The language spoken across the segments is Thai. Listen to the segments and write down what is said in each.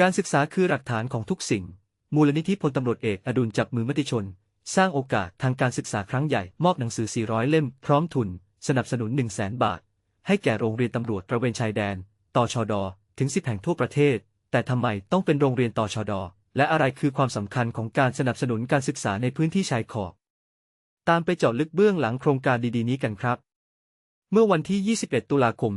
การศึกษาคือหลักฐานของทุกสิ่ง มูลนิธิพลตำรวจเอกอดุลจับมือมติชน สร้างโอกาสทางการศึกษาครั้งใหญ่ มอบหนังสือ 400 เล่ม พร้อมทุน สนับสนุน 1 0 0 0 0แบาท ให้แก่โรงเรียนตำรวจตระเวนชายแดนตชดถึง 10 แห่งทั่วประเทศ แต่ทำไมต้องเป็นโรงเรียนตชดและอะไรคือความสำคัญของการสนับสนุนการศึกษาในพื้นที่ชายขอบ ตามไปเจาะลึกเบื้องหลังโครงการดีๆ นี้กันครับเมื่อวันที่ 21 ตุลาคม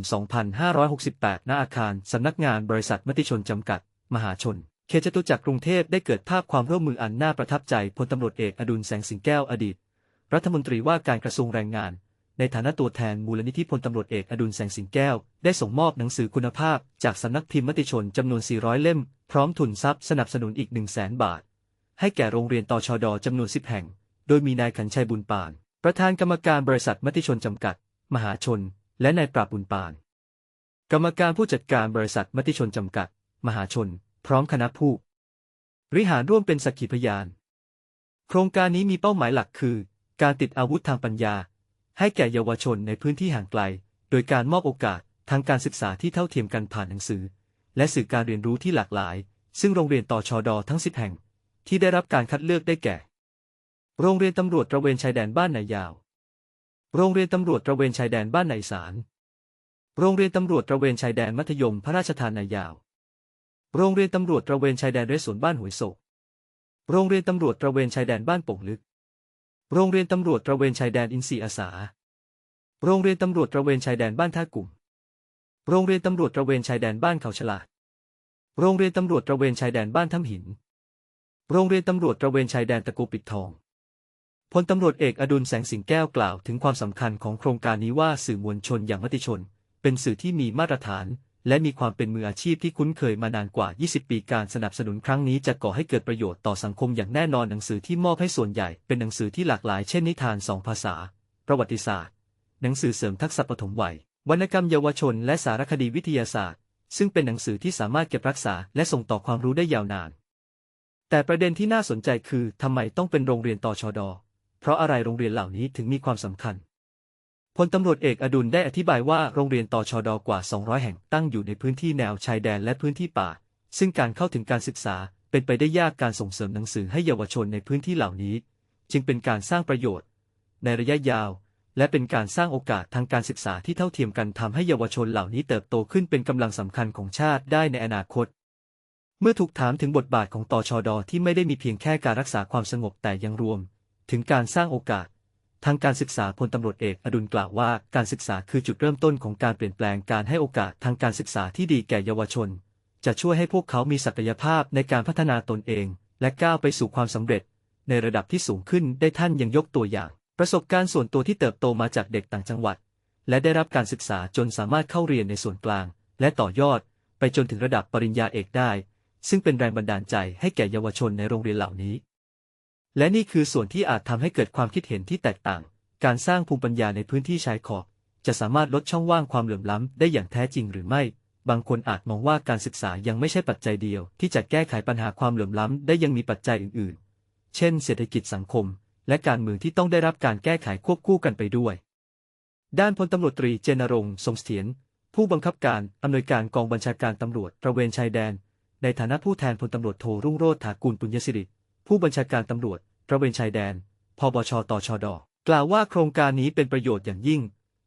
2568 ณ อาคาร สำนักงานบริษัทมติชนจำกัด มหาชน เขตจตุจักรกรุงเทพได้เกิดภาพความร่วมมืออันน่าประทับใจพลตำรวจเอกอดุลแสงสิงแก้วอดีต รัฐมนตรีว่าการกระทรวงแรงงาน ในฐานะตัวแทนมูลนิธิพลตำรวจเอกอดุลแสงสิงแก้ว ได้ส่งมอบหนังสือคุณภาพ จากสำนักพิมพ์มติชนจำนวน 400 เล่ม พร้อมทุนทรัพย์สนับสนุนอีก 1 0 0 0 0แบาท ให้แก่โรงเรียนตชดจำนวน 10 แห่ง โดยมีนายขันชัยบุญปาน ประธานกรรมการบริษัทมติชนจำกัด มหาชน และนายปราบบุญปาน กรรมการผู้จัดการบริษัทมติชนจำกัด มหาชน พร้อมคณะผู้บริหารร่วมเป็นสักขีพยาน โครงการนี้มีเป้าหมายหลักคือ การติดอาวุธทางปัญญา ให้แก่เยาวชนในพื้นที่ห่างไกล โดยการมอบโอกาสทางการศึกษาที่เท่าเทียมกันผ่านหนังสือ และสื่อการเรียนรู้ที่หลากหลาย ซึ่งโรงเรียนต่อชอดอทั้ง10แห่ง ที่ได้รับการคัดเลือกได้แก่ โรงเรียนตำรวจตระเวนชายแดนบ้านนายยาว โรงเรียนตำรวจตระเวนชายแดนบ้านนายสาร โรงเรียนตำรวจตระเวนชายแดนมัธยมพระราชทานนายาว โรงเรียนตำรวจตระเวนชายแดนเรศวนบ้านหวยโศก โรงเรียนตำรวจตระเวนชายแดนบ้านโป่งลึก โรงเรียนตำรวจตระเวนชายแดนอินทรีอาสา โรงเรียนตำรวจตระเวนชายแดนบ้านท่ากลุ่ม โรงเรียนตำรวจตระเวนชายแดนบ้านเขาฉลาด โรงเรียนตำรวจตระเวนชายแดนบ้านถ้ำหิน โรงเรียนตำรวจตระเวนชายแดนตะกูปิดทองพลตำรวจเอกอดุลแสงสิงแก้วกล่าวถึงความสำคัญของโครงการนี้ว่าสื่อมวลชนอย่างมติชน เป็นสื่อที่มีมาตรฐาน และมีความเป็นมืออาชีพที่คุ้นเคยมานานกว่า 20 ปีการสนับสนุนครั้งนี้จะก่อให้เกิดประโยชน์ต่อสังคมอย่างแน่นอนหนังสือที่มอบให้ส่วนใหญ่เป็นหนังสือที่หลากหลายเช่นนิทานสองภาษา ประวัติศาสตร์ หนังสือเสริมทักษะปฐมวัยวรรณกรรมเยาวชน และสารคดีวิทยาศาสตร์ ซึ่งเป็นหนังสือที่สามารถเก็บรักษาและส่งต่อความรู้ได้ยาวนาน แต่ประเด็นที่น่าสนใจคือทำไมต้องเป็นโรงเรียนตชด เพราะอะไรโรงเรียนเหล่านี้ถึงมีความสำคัญ พลตำรวจเอกอดุลได้อธิบายว่าโรงเรียนต่อชดกว่า 200 แห่งตั้งอยู่ในพื้นที่แนวชายแดนและพื้นที่ป่า ซึ่งการเข้าถึงการศึกษาเป็นไปได้ยากการส่งเสริมหนังสือให้เยาวชนในพื้นที่เหล่านี้ จึงเป็นการสร้างประโยชน์ ในระยะยาว และเป็นการสร้างโอกาสทางการศึกษาที่เท่าเทียมกันทำให้เยาวชนเหล่านี้เติบโตขึ้นเป็นกำลังสำคัญของชาติได้ในอนาคต เมื่อถูกถามถึงบทบาทของตอชดอที่ไม่ได้มีเพียงแค่การรักษาความสงบแต่ยังรวม ถึงการสร้างโอกาส ทางการศึกษาพลตำรวจเอกอดุลกล่าวว่า การศึกษาคือจุดเริ่มต้นของการเปลี่ยนแปลงการให้โอกาสทางการศึกษาที่ดีแก่เยาวชน จะช่วยให้พวกเขามีศักยภาพในการพัฒนาตนเอง และก้าวไปสู่ความสำเร็จ ในระดับที่สูงขึ้นได้ท่านยังยกตัวอย่าง ประสบการณ์ส่วนตัวที่เติบโตมาจากเด็กต่างจังหวัด และได้รับการศึกษาจนสามารถเข้าเรียนในส่วนกลาง และต่อยอด ไปจนถึงระดับปริญญาเอกได้ ซึ่งเป็นแรงบันดาลใจให้แก่เยาวชนในโรงเรียนเหล่านี้ และนี่คือส่วนที่อาจทำให้เกิดความคิดเห็นที่แตกต่าง การสร้างภูมิปัญญาในพื้นที่ชายขอบ จะสามารถลดช่องว่างความเหลื่อมล้ำได้อย่างแท้จริงหรือไม่ บางคนอาจมองว่าการศึกษายังไม่ใช่ปัจจัยเดียว ที่จะแก้ไขปัญหาความเหลื่อมล้ำได้ยังมีปัจจัยอื่น ๆ เช่น เศรษฐกิจสังคม และการเมืองที่ต้องได้รับการแก้ไขควบคู่กันไปด้วย ด้านพลตำรวจตรีเจนรงค์ทรงเสถียรผู้บังคับการอำนวยการกองบัญชาการตำรวจตระเวนชายแดน ในฐานะผู้แทนพลตำรวจโทรุ่งโรจน์ถากูลปุญญสิริ ผู้บัญชาการตำรวจตระเวนชายแดน พบชตชด กล่าวว่าโครงการนี้เป็นประโยชน์อย่างยิ่ง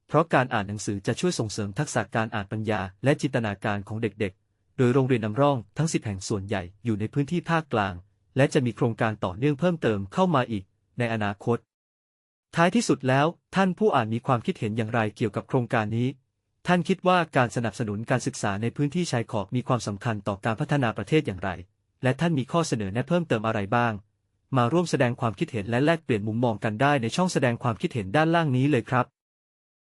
เพราะการอ่านหนังสือจะช่วยส่งเสริมทักษะการอ่านปัญญา และจินตนาการของเด็กๆ โดยโรงเรียนนำร่องทั้ง 10 แห่งส่วนใหญ่อยู่ในพื้นที่ภาคกลาง และจะมีโครงการต่อเนื่องเพิ่มเติมเข้ามาอีก ในอนาคต ท้ายที่สุดแล้ว ท่านผู้อ่านมีความคิดเห็นอย่างไรเกี่ยวกับโครงการนี้ ท่านคิดว่าการสนับสนุนการศึกษาในพื้นที่ชายขอบมีความสำคัญต่อการพัฒนาประเทศอย่างไร และท่านมีข้อเสนอแนะเพิ่มเติมอะไรบ้าง มาร่วมแสดงความคิดเห็นและแลกเปลี่ยนมุมมองกันได้ในช่องแสดงความคิดเห็นด้านล่างนี้เลยครับ